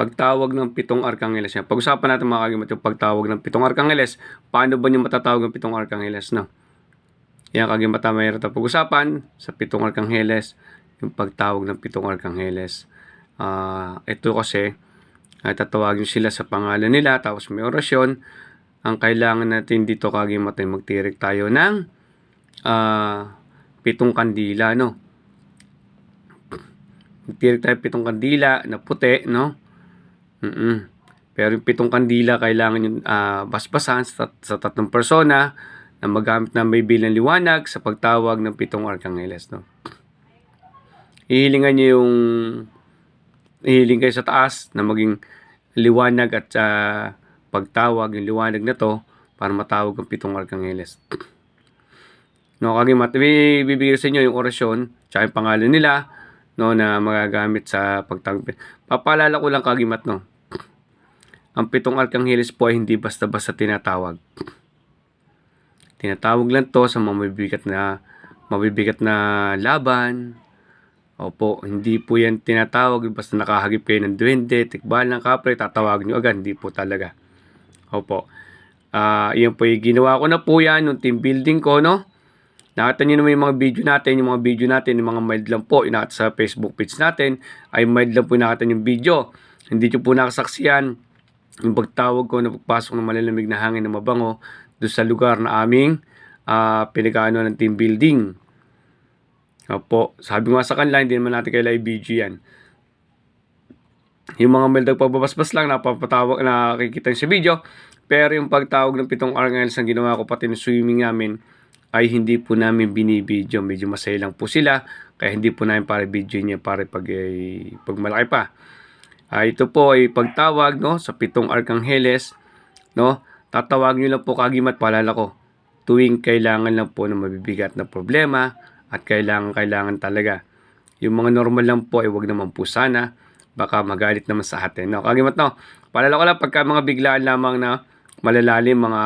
pagtawag ng pitong arkangeles. Yan. Pag-usapan natin mga kagimat yung pagtawag ng pitong arkangeles. Paano ba niyo matatawag ang pitong arkangeles? No? Yan kagimat na mayroon tayong pag-usapan sa pitong arkangeles. Yung pagtawag ng pitong arkangeles. Ah, ito kasi, ay tatawagin sila sa pangalan nila, tapos may orasyon. Ang kailangan natin dito kagimat ay magtirik tayo ng ah, pitong kandila, no? Magtirik tayo pitong kandila na puti, no? Mm Pero yung pitong kandila, kailangan yung ah, basbasan sa, tat- sa tatlong persona na magamit na may bilang liwanag sa pagtawag ng pitong arkangeles, no? Ihilingan niyo yung ihiling kayo sa taas na maging liwanag at ah, pagtawag yung liwanag na to para matawag ang pitong arkangeles. No, kagimat, may bibigay sa inyo yung orasyon, tsaka yung pangalan nila, no, na magagamit sa pagtawag. Papaalala ko lang kagimat, no. Ang pitong arkangeles po ay hindi basta-basta tinatawag. Tinatawag lang to sa mga mabibigat na mabibigat na laban. Opo, hindi po yan tinatawag basta nakahagip kayo ng duwende, tikbal ng kapre, tatawag nyo agad. Hindi po talaga. Opo. Ah, yan po ginawa ko na po yan, yung team building ko, no? Nakita nyo naman yung mga video natin, yung mga video natin, yung mga mild lang po, inakita sa Facebook page natin, ay mild lang po nakita yung video. Hindi nyo po nakasaksiyan yung pagtawag ko na pagpasok ng malalamig na hangin na mabango doon sa lugar na aming uh, pinagano ng team building. Opo, sabi nga sa kanila, hindi naman natin kailangan i-video yan. Yung mga mild pagbabasbas lang, napapatawag, nakikita sa video. Pero yung pagtawag ng pitong archangels ang ginawa ko pati ng swimming namin, ay hindi po namin binibidyo. Medyo masaya lang po sila. Kaya hindi po namin para video niya para pag, eh, pag malaki pa. Ah, ito po ay pagtawag no, sa pitong arkangeles. No? Tatawag nyo lang po kagimat paalala ko. Tuwing kailangan lang po ng mabibigat na problema at kailangan kailangan talaga. Yung mga normal lang po ay wag naman po sana. Baka magalit naman sa atin. No? Kagimat no. Paalala ko lang pagka mga biglaan lamang na malalalim mga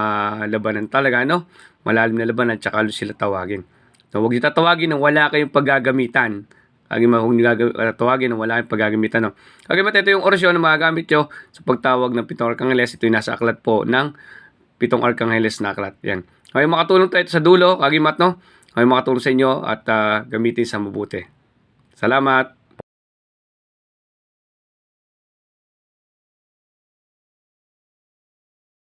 labanan talaga. No? malalim na labanan, tsaka sila tawagin. So, huwag niyo tatawagin nang wala kayong paggagamitan. Kagi mo kung tawagin nang wala kayong paggagamitan. No? Kagi ito yung orasyon na magagamit nyo sa pagtawag ng pitong arkangeles. Ito yung nasa aklat po ng pitong arkangeles na aklat. Yan. Okay, makatulong tayo sa dulo. Kagi no? Okay, makatulong sa inyo at uh, gamitin sa mabuti. Salamat!